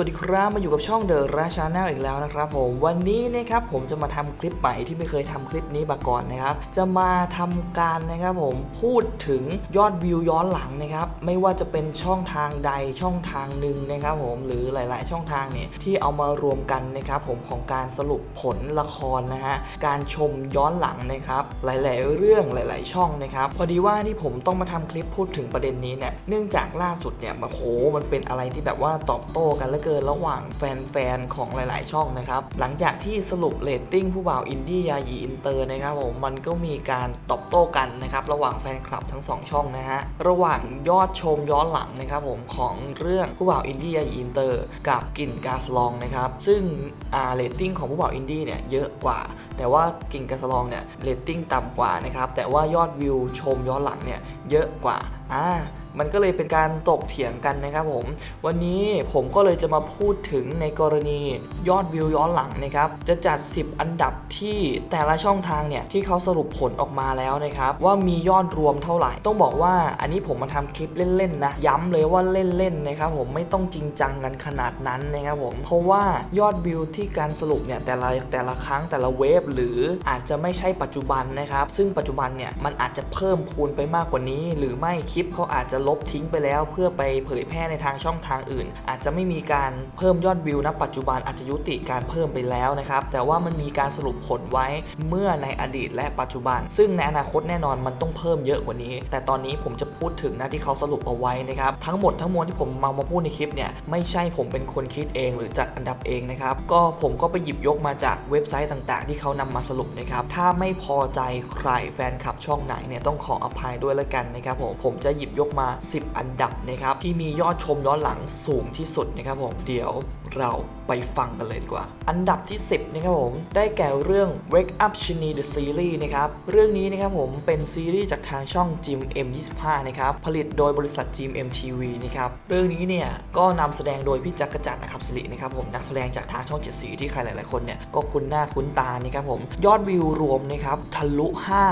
สวัสดีครับมาอยู่กับช่องเดอะราชาแนลอีกแล้วนะครับผมวันนี้นะครับผมจะมาทำคลิปใหม่ที่ไม่เคยทำคลิปนี้มาก่อนนะครับ จะมาทำการนะครับผมพูดถึงยอดวิวย้อนหลังนะครับ ไม่ว่าจะเป็นช่องทางใดช่องทางหนึ่งนะครับผมหรือหลาย ๆ ช่องทางเนี่ยที่เอามารวมกันนะครับผมของการสรุปผลละครนะฮะการชมย้อนหลังนะครับ หลาย ๆ เรื่องหลาย ๆ ช่องนะครับ พอดีว่าที่ผมต้องมาทำคลิปพูดถึงประเด็นนี้เนี่ยเนื่องจากล่าสุดเนี่ยโอ้โหมันเป็นอะไรที่แบบว่าตอบโต้กันเหลือเกินระหว่างแฟนๆ ของหลายๆ ช่องนะครับ หลังจากที่สรุปเรตติ้งผู้บ่าวอินดี้ยาหยีอินเตอร์นะครับผมมันก็มีการตอบโต้กันนะครับระหว่างแฟนคลับทั้งสองช่องนะฮะระหว่างยอดชมย้อนหลังนะครับผมของเรื่องผู้บ่าวอินดี้ยาหยีอินเตอร์ กับกลิ่นกาสลองนะครับซึ่งอ่าเรตติ้งของผู้บ่าวอินดี้เนี่ยเยอะกว่า แต่ว่ากลิ่นกาสลองเนี่ยเรตติ้งต่ำกว่านะครับแต่ว่ายอดวิวชมย้อนหลังเนี่ยเยอะกว่าอ่า มันก็เลยเป็นการตกเถียงกันนะครับผม วันนี้ผมก็เลยจะมาพูดถึงในกรณียอดวิวย้อนหลังนะครับ จะจัด 10 อันดับที่แต่ละช่องทางเนี่ยที่เขาสรุปผลออกมาแล้วนะครับ ว่ามียอดรวมเท่าไหร่ ต้องบอกว่าอันนี้ผมมาทำคลิปเล่นๆนะย้ำเลยว่าเล่นๆนะครับผมไม่ต้องจริงจังกันขนาดนั้นนะครับผมเพราะว่ายอดวิวที่การสรุปเนี่ยแต่ละแต่ละครั้งแต่ละเวฟหรืออาจจะไม่ใช่ปัจจุบันนะครับ ซึ่งปัจจุบันเนี่ยมันอาจจะเพิ่มพูนไปมากกว่านี้ หรือไม่คลิปเขาอาจจะลบทิ้งไปแล้วเพื่อไปเผยแพร่ในทางช่องทางอื่น อาจจะไม่มีการเพิ่มยอดวิวณปัจจุบันอาจจะยุติการเพิ่มไปแล้วนะครับ แต่ว่ามันมีการสรุปผลไว้เมื่อในอดีตและปัจจุบัน ซึ่งในอนาคตแน่นอนมันต้องเพิ่มเยอะกว่านี้ แต่ตอนนี้ผมจะพูดถึงนะที่เขาสรุปเอาไว้นะครับ ทั้งหมดทั้งมวลที่ผมมามาพูดในคลิปเนี่ยไม่ใช่ผมเป็นคนคิดเองหรือจัดอันดับเองนะครับ ก็ผมก็ไปหยิบยกมาจากเว็บไซต์ต่าง ๆ ที่เขานำมาสรุปนะครับ ถ้าไม่พอใจใครแฟนคลับช่องไหนเนี่ยต้องขออภัยด้วยละกันนะครับผมผมจะหยิบยกมา10 อันดับนะครับที่มียอดชมย้อนหลังสูงที่สุดนะครับผมเดี๋ยวเราไปฟังกันเลยดีกว่า อันดับที่ 10 นะครับผม ได้แก่เรื่อง Wake Up Chini the Series นะครับ เรื่องนี้นะครับผมเป็นซีรีส์จากทางช่อง Jim M25 นะครับ ผลิตโดยบริษัท Jim MTV นะครับ เรื่องนี้เนี่ย ก็นำแสดงโดยพี่จักรจันทร์นะครับสิรินะครับผม นักแสดงจากทางช่องเจ็ดสีที่ใครหลาย ๆ คนเนี่ย ก็คุ้นหน้าคุ้นตานะครับผม ยอดวิวรวมนะครับ ทะลุ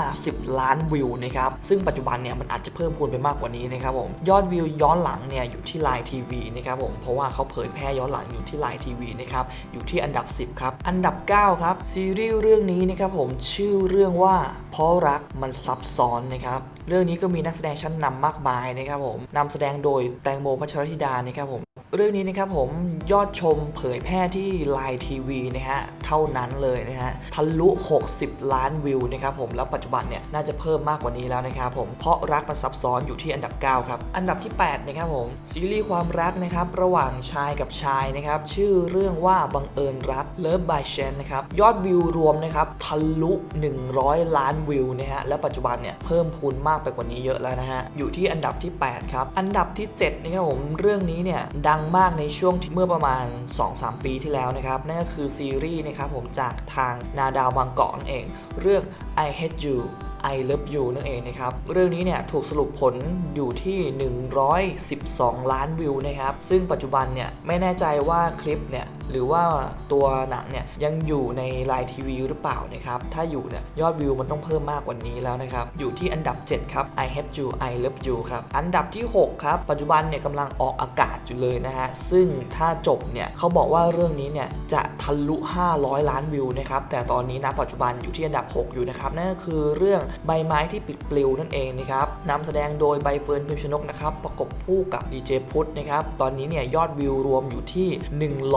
50 ล้านวิวนะครับ ซึ่งปัจจุบันเนี่ย มันอาจจะเพิ่มพูนไปมากกว่านี้นะครับผมยอดวิวย้อนหลังเนี่ยอยู่ที่ไลน์ทีวีนะครับผมเพราะว่าเขาเผยแพร่ย้อนหลังอยู่ที่ไลน์ทีวีนะครับอยู่ที่อันดับ 10 ครับ อันดับ 9 ครับ ซีรีส์เรื่องนี้นะครับผมชื่อเรื่องว่าเพราะรักมันซับซ้อนนะครับเรื่องนี้ก็มีนักแสดงชั้นนำมากมายนะครับผมนำแสดงโดยแตงโมพัชรธิดานะครับผม เรื่องนี้นะครับผมยอดชมเผยแพร่ที่ไลน์ทีวีนะฮะเท่านั้นเลยนะฮะทะลุ 60 ล้านวิวนะครับผมแล้วปัจจุบันเนี่ยน่าจะเพิ่มมากกว่านี้แล้วนะครับผมเพราะรักมันซับซ้อนอยู่ที่อันดับ 9 ครับ อันดับที่ 8 นะครับผม ซีรีส์ความรักนะครับระหว่างชายกับชายนะครับชื่อเรื่องว่าบังเอิญรัก Love by Chance นะครับยอดวิวรวมนะครับทะลุ 100 ล้านวิวนะฮะและปัจจุบันเนี่ยเพิ่มพูนมากไปกว่านี้เยอะแล้วนะฮะอยู่ที่อันดับที่ 8 ครับ อันดับที่ 7 นะครับผมเรื่องนี้เนี่ยดังมากในช่วงที่เมื่อประมาณ 2-3 ปีที่แล้วนะครับ นั่นก็คือซีรีส์นะครับผมจากทางนาดาวบางกอกนั่นเอง เรื่อง I Hate You I Love You นั่นเองนะครับ เรื่องนี้เนี่ยถูกสรุปผลอยู่ที่ 112 ล้านวิวนะครับ ซึ่งปัจจุบันเนี่ยไม่แน่ใจว่าคลิปเนี่ยหรือว่าตัวหนังเนี่ยยังอยู่ในไลน์ทีวีหรือเปล่านะครับ ถ้าอยู่เนี่ยยอดวิวมันต้องเพิ่มมากกว่านี้แล้วนะครับ อยู่ที่อันดับ 7 ครับ I Hate You I Love You ครับ อันดับที่ 6 ครับ ปัจจุบันเนี่ยกำลังออกอากาศอยู่เลยนะฮะ ซึ่งถ้าจบเนี่ยเขาบอกว่าเรื่องนี้เนี่ยจะทะลุ 500 ล้านวิวนะครับ แต่ตอนนี้นะปัจจุบันอยู่ที่อันดับ 6 อยู่นะครับ นั่นก็คือเรื่องใบไม้ที่ปิดปลิวนั่นเองนะครับ นำแสดงโดยใบเฟิร์นพิมชนกนะครับประกบคู่กับดีเจพุทธนะครับตอนนี้เนี่ยยอดวิวรวมอยู่ที่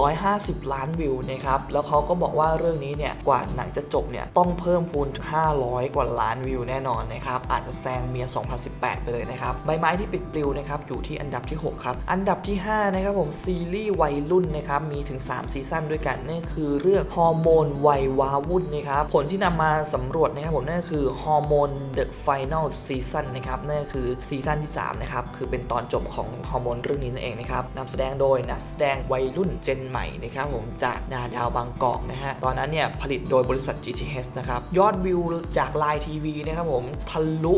150 ล้านวิวนะครับแล้วเขาก็บอกว่าเรื่องนี้เนี่ยกว่าหนังจะจบเนี่ยต้องเพิ่มพูน 500 กว่าล้านวิวแน่นอนนะครับอาจจะแซงเมีย 2018 ไปเลยนะครับใบไม้ที่ปิดปลิวนะครับอยู่ที่อันดับที่ 6 ครับ อันดับที่ 5 นะครับผมซีรีส์วัยรุ่นนะครับมีถึง 3 ซีซั่นด้วยกันนั่นคือเรื่องฮอร์โมนวัยวาวุ่นนะครับผลที่นำมาสำรวจนะครับผมนั่นคือฮอร์โมน The Final Season นะครับนั่นก็คือซีซั่นที่3นะครับคือเป็นตอนจบของฮอร์โมนเรื่องนี้นั่นเองนะครับนำแสดงโดยนักแสดงวัยรุ่นเจนใหม่นะครับผมจากนาดาวบางกอกนะฮะตอนนั้นเนี่ยผลิตโดยบริษัท GTH นะครับยอดวิวจากไลน์ทีวีนะครับผมทะลุ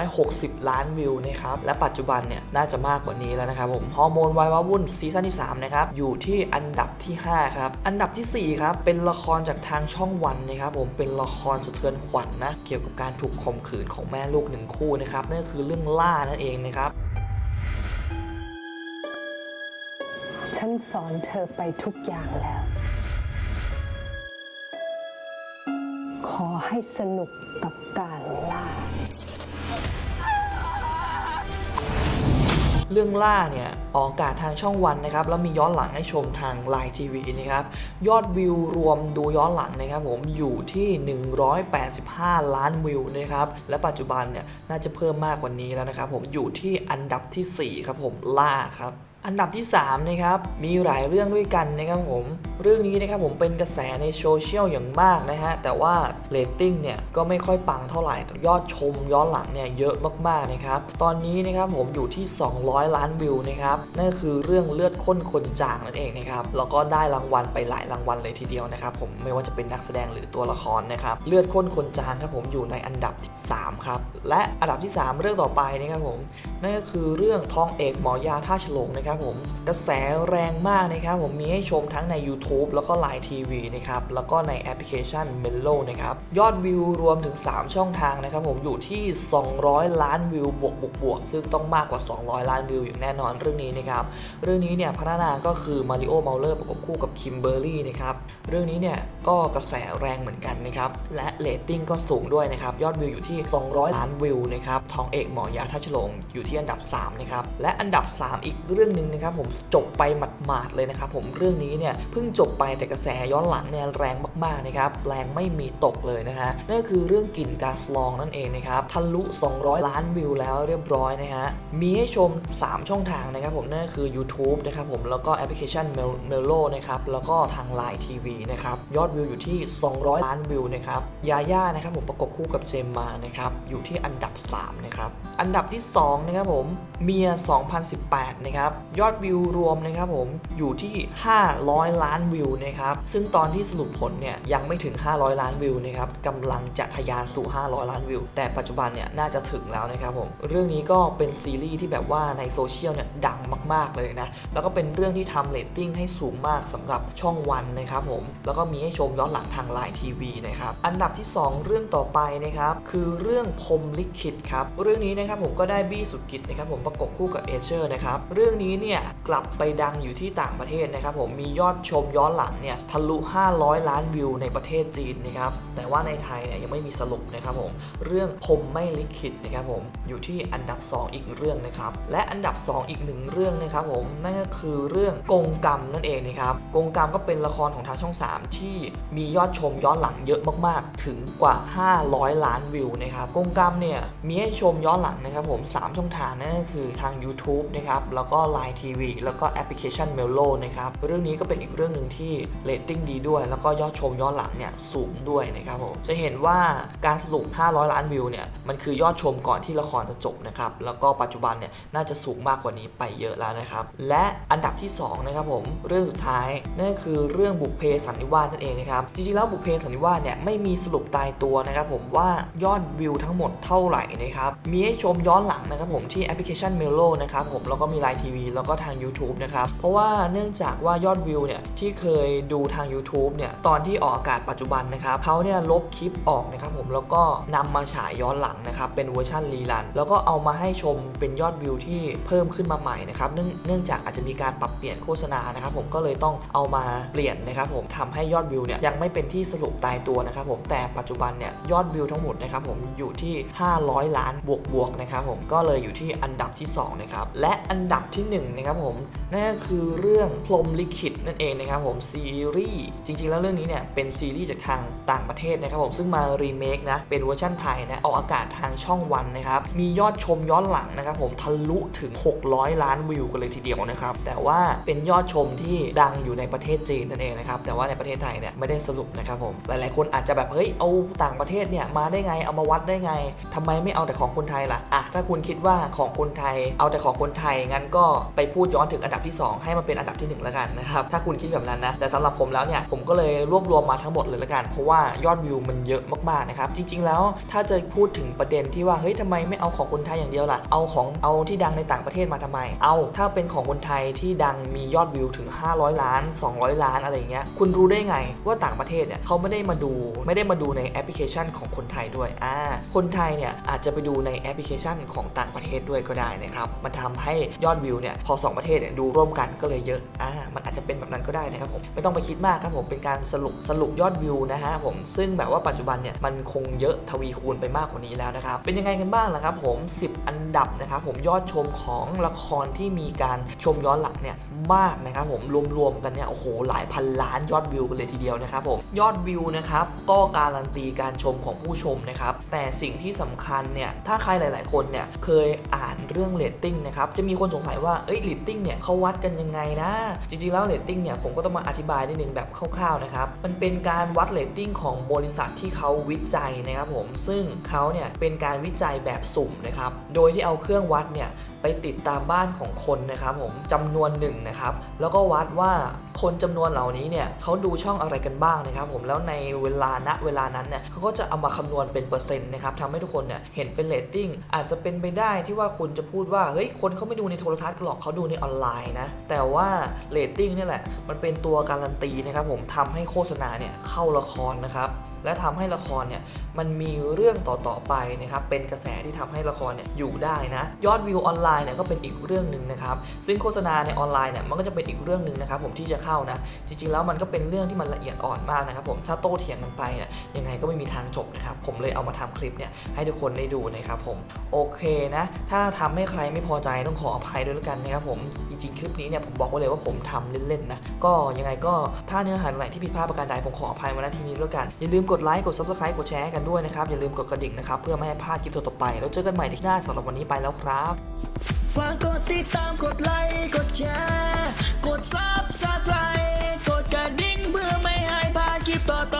160 ล้านวิวนะครับและปัจจุบันเนี่ยน่าจะมากกว่านี้แล้วนะครับผมฮอร์โมนวัยวาวุ่นซีซั่นที่3นะครับอยู่ที่อันดับที่ 5 ครับ อันดับทีสี่ 4 ครับ เป็นละครจากทางช่องวันนะครับผมเป็นละครสะเทือนขวัญนนะเกี่ยวกับการถูกข่มขืนของแม่ลูกหนึ่งคู่นะครับนั่นก็คือเรื่องล่านั่นเองนะครับ ฉันสอนเธอไปทุกอย่างแล้ว ขอให้สนุกกับการล่า เรื่องล่าเนี่ยออกอากาศทางช่องวันนะครับแล้วมีย้อนหลังให้ชมทางไลน์ทีวีนะครับยอดวิวรวมดูย้อนหลังนะครับผมอยู่ที่ 185 ล้านวิวนะครับและปัจจุบันเนี่ยน่าจะเพิ่มมากกว่านี้แล้วนะครับผมอยู่ที่อันดับทีสี่4 ครับผมล่าครับ อันดับที่3นะครับมีหลายเรื่องด้วยกันนะครับผมเรื่องนี้นะครับผมเป็นกระแสในโซเชียลอย่างมากนะฮะแต่ว่าเรตติ้งเนี่ยก็ไม่ค่อยปังเท่าไหร่ยอดชมย้อนหลังเนี่ยเยอะมากๆนะครับตอนนี้นะครับผมอยู่ที่ 200 ล้านวิวนะครับนั่นคือเรื่องเลือดข้นคนจางนั่นเองนะครับแล้วก็ได้รางวัลไปหลายรางวัลเลยทีเดียวนะครับผมไม่ว่าจะเป็นนักแสดงหรือตัวละครนะครับเลือดข้นคนจางครับผมอยู่ในอันดับ 3 ครับและอันดับที่ 3 เรื่องต่อไปนะครับผม นั่นก็คือเรื่องทองเอกหมอยาท่าฉลงนะครับผมกระแสแรงมากนะครับผมมีให้ชมทั้งใน YouTube แล้วก็ Line TV นะครับแล้วก็ในแอปพลิเคชัน Melo นะครับยอดวิวรวมถึง 3 ช่องทางนะครับผมอยู่ที่ 200 ล้านวิวบวกบวกบวกซึ่งต้องมากกว่า 200 ล้านวิวอย่างแน่นอนเรื่องนี้นะครับเรื่องนี้เนี่ยพัฒนาก็คือมาริโอเมาเลอร์ประกบคู่กับคิมเบอร์รี่นะครับเรื่องนี้เนี่ยก็กระแสแรงเหมือนกันนะครับและเรตติ้งก็สูงด้วยนะครับยอดวิวอยู่ที่ 200 ล้านวิวนะครับทองเอกหมอยาท่าฉลงอยู่ที่อันดับ 3 นะครับ และอันดับ 3 อีกเรื่องหนึ่งนะครับ ผมจบไปหมาดๆเลยนะครับผมเรื่องนี้เนี่ยเพิ่งจบไปแต่กระแสย้อนหลังเนี่ยแรง มากๆนะครับแรงไม่มีตกเลยนะฮะนั่นก็คือเรื่องกลิ่นกาสลองนั่นเองนะครับทะลุ 200 ล้านวิวแล้วเรียบร้อยนะฮะมีให้ชม 3 ช่องทางนะครับผมนั่นก็คือ YouTube นะครับผมแล้วก็แอปพลิเคชัน Melo นะครับแล้วก็ทาง Line TV นะครับยอดวิวอยู่ที่ 200 ล้านวิวนะครับยาย่านะครับผมประกบคู่กับเจมมานะครับอยู่ที่อันดับ 3 นะครับอันดับที่ 2 นะครับผมเมีย 2018 นะครับยอดวิวรวมนะครับผมอยู่ที่ 500 ล้านวิวนะครับซึ่งตอนที่สรุปผลเนี่ยยังไม่ถึง 500 ล้านวิวนะครับกำลังจะทะยานสู่ 500 ล้านวิว แต่ปัจจุบันเนี่ยน่าจะถึงแล้วนะครับผมเรื่องนี้ก็เป็นซีรีส์ที่แบบว่าในโซเชียลเนี่ยดังมาก ๆ เลยนะ แล้วก็เป็นเรื่องที่ทำเรตติ้งให้สูงมากสำหรับช่องวันนะครับผมแล้วก็มีให้ชมย้อนหลังทางไลน์ทีวีนะครับอันดับที่ 2 เรื่องต่อไปนะครับคือเรื่องพรมลิขิตครับเรื่องนี้นะครับผมก็ได้บี้สุกิจนะครับผมประกบคู่กับเอเชอร์นะครับเรื่องนี้เนี่ยกลับไปดังอยู่ที่ต่างประเทศนะครับผมมียอดชมย้อนหลังเนี่ยทะลุ 500 ล้านวิวในประเทศจีนนะครับแต่ว่าในไทยเนี่ยยังไม่มีสรุปนะครับผมเรื่องพรมไม่ลิขิตนะครับผมอยู่ที่อันดับ 2 อีกเรื่องนะครับและอันดับ 2 อีกหนึ่งเรื่องนะครับผมนั่นก็คือเรื่องกงกรรมนั่นเองนะครับกงกรรมก็เป็นละครของทางช่อง 3 ที่มียอดชมย้อนหลังเยอะมากๆ ถึงกว่า 500 ล้านวิวนะครับกงกรรมเนี่ยมีให้ชมย้อนหลังนะครับผม3ช่องทางนั่นก็คือทาง YouTube นะครับแล้วก็ Line TV แล้วก็แอปพลิเคชัน Melo นะครับเรื่องนี้ก็เป็นอีกเรื่องหนึ่งที่เรตติ้งดีด้วย แล้วก็ยอดชชมย้อนหลังเนี่ยสูงด้วยนะครับผมจะเห็นว่าการสรุป 500 ล้านวิวเนี่ยมันคือยอดชมก่อนที่ละครจะจบนะครับแล้วก็ปัจจุบันเนี่ยน่าจะสูงมากกว่านี้ไปเยอะแล้วนะครับและอันดับที่สองนะครับผมเรื่องสุดท้ายนั่นคือเรื่องบุพเพสันนิวาสนั่นเองนะครับจริงๆแล้วบุพเพสันนิวาสเนี่ยไม่มีสรุปตายตัวนะครับผมว่ายอดวิวทั้งหมดเท่าไหร่นะครับมีให้ชมย้อนหลังนะครับผมที่แอปพลิเคชัน Melo นะครับผมแล้วก็มี Line TV แล้วก็ทาง YouTube นะครับเพราะว่าเนื่องจากว่ายอดวิวเนี่ยที่เคยดูทาง YouTube เนี่ยตอนที่ที่ออกอากาศปัจจุบันนะครับเขาเนี่ยลบคลิปออกนะครับผมแล้วก็นำมาฉายย้อนหลังนะครับเป็นเวอร์ชันรีลัน แล้วก็เอามาให้ชมเป็นยอดวิวที่เพิ่มขึ้นมาใหม่นะครับเนื่องจากอาจจะมีการปรับเปลี่ยนโฆษณานะครับผมก็เลยต้องเอามาเปลี่ยนนะครับผมทำให้ยอดวิวเนี่ยยังไม่เป็นที่สรุปตายตัวนะครับผมแต่ปัจจุบันเนี่ยยอดวิวทั้งหมดนะครับผมอยู่ที่ 500 ล้านบวกบวกนะครับผมก็เลยอยู่ที่อันดับที่2นะครับและอันดับที่1นะครับผมนั่นก็คือเรื่องพรมลิขิตนั่นเองนะครับผมซีรีส์จริงๆ แล้วเรื่องนี้เนี่ยเป็นซีรีส์จากทางต่างประเทศนะครับผมซึ่งมารีเมคนะเป็นเวอร์ชันไทยนะออกอากาศทางช่องวันนะครับมียอดชมย้อนหลังนะครับผมทะลุถึง 600 ล้านวิวกันเลยทีเดียวนะครับแต่ว่าเป็นยอดชมที่ดังอยู่ในประเทศจีนนั่นเองนะครับแต่ว่าในประเทศไทยเนี่ยไม่ได้สรุปนะครับผมหลายๆ คนอาจจะแบบเฮ้ยเอาต่างประเทศเนี่ยมาได้ไงเอามาวัดได้ไงทำไมไม่เอาแต่ของคนไทยล่ะอะถ้าคุณคิดว่าของคนไทย เอาแต่ของคนไทยงั้นก็ไปพูดย้อนถึงอันดับที่ 2 ให้มันเป็นอันดับที่1แล้วกันนะครับถ้าคุณคิดแบบนั้นนะแต่สำหรับผมแล้วเนี่ยผมก็เลยรวบรวมมาทั้งหมดเลยละกัน เพราะว่ายอดวิวมันเยอะมากๆนะครับ จริง ๆ แล้วถ้าจะพูดถึงประเด็นที่ว่าเฮ้ยทำไมไม่เอาของคนไทยอย่างเดียวล่ะ เอาของเอาที่ดังในต่างประเทศมาทำไม เอาถ้าเป็นของคนไทยที่ดังมียอดวิวถึง 500 ล้าน 200 ล้านอะไรเงี้ย คุณรู้ได้ไงว่าต่างประเทศเนี่ยเขาไม่ได้มาดูไม่ได้มาดูในแอปพลิเคชันของคนไทยด้วย อ่า คนไทยเนี่ยอาจจะไปดูในแอปพลิเคชันของต่างประเทศด้วยก็ได้นะครับ มันทำให้ยอดวิวเนี่ยพอสองประเทศเนี่ยดูร่วมกันก็เลยเยอะ อ่า มันอาจจะเป็นแบบนั้นก็ได้นะครับผม ไม่ต้องไปคิดมากครับผม เป็นการสรุปสรุปยอดวิวนะฮะผมซึ่งแบบว่าปัจจุบันเนี่ยมันคงเยอะทวีคูณไปมากกว่านี้แล้วนะครับเป็นยังไงกันบ้างล่ะครับผม 10 อันดับนะครับผมยอดชมของละครที่มีการชมย้อนหลังเนี่ย มากนะครับผมรวมๆกันเนี่ยโอ้โหหลายพันล้านยอดวิวกันเลยทีเดียวนะครับผมยอดวิวนะครับก็การันตีการชมของผู้ชมนะครับแต่สิ่งที่สำคัญเนี่ยถ้าใครหลาย ๆ คนเนี่ยเคยอ่านเรื่องเรตติ้งนะครับจะมีคนสงสัยว่าเอ้ยเรตติ้งเนี่ยเขาวัดกันยังไงนะจริงๆแล้วเรตติ้งเนี่ยผมก็ต้องมาอธิบายนิดนึงแบบคร่าวๆนะครับมันเป็นการวัดเรตติ้งของบริษัทที่เขาวิจัยนะครับผมซึ่งเขาเนี่ยเป็นการวิจัยแบบสุ่มนะครับ โดยที่เอาเครื่องวัดเนี่ยไปติดตามบ้านของคนนะครับผมจำนวนหนึ่งนะครับแล้วก็วัดว่าคนจำนวนเหล่านี้เนี่ยเขาดูช่องอะไรกันบ้างนะครับผมแล้วในเวลาณเวลานั้นเนี่ยเขาก็จะเอามาคำนวณเป็นเปอร์เซ็นต์นะครับทำให้ทุกคนเนี่ยเห็นเป็นเรตติ้งอาจจะเป็นไปได้ที่ว่าคุณจะพูดว่าเฮ้ยคนเขาไม่ดูในโทรทัศน์กันหรอกเขาดูในออนไลน์นะแต่ว่าเรตติ้งนี่แหละมันเป็นตัวการันตีนะครับผมทำให้โฆษณาเนี่ยเข้าละครนะครับ และทำให้ละครเนี่ยมันมีเรื่องต่อๆไปนะครับเป็นกระแสที่ทำให้ละครเนี่ยอยู่ได้นะยอดวิวออนไลน์เนี่ยก็เป็นอีกเรื่องหนึ่งนะครับซึ่งโฆษณาในออนไลน์เนี่ยมันก็จะเป็นอีกเรื่องหนึ่งนะครับผมที่จะเข้านะจริงๆแล้วมันก็เป็นเรื่องที่มันละเอียดอ่อนมากนะครับผมถ้าโต้เถียงกันไปเนี่ยยังไงก็ไม่มีทางจบนะครับผมเลยเอามาทำคลิปเนี่ยให้ทุกคนได้ดูนะครับผมโอเคนะถ้าทำให้ใครไม่พอใจต้องขออภัยด้วยแล้วกันนะครับผมจริงๆคลิปนี้เนี่ยผมบอกไว้เลยว่าผมทำเล่นๆนะก็ยังไงก็ถ้าเนื้อหาไหนที่ผิดพลาดประการใดผมขออภัยมาณที่นี้ด้วกันอย่าลืมกดไลค์กด Subscribe กดแชร์กันด้วยนะครับ อย่าลืมกดกระดิ่งนะครับ เพื่อไม่ให้พลาดคลิปต่อๆไป แล้วเจอกันใหม่ที่หน้าสำหรับวันนี้ไปแล้วครับฝากกดติดตามกดไลค์กดแชร์กด Subscribe กดกระดิ่งเพื่อไม่ให้พลาดคลิปต่อ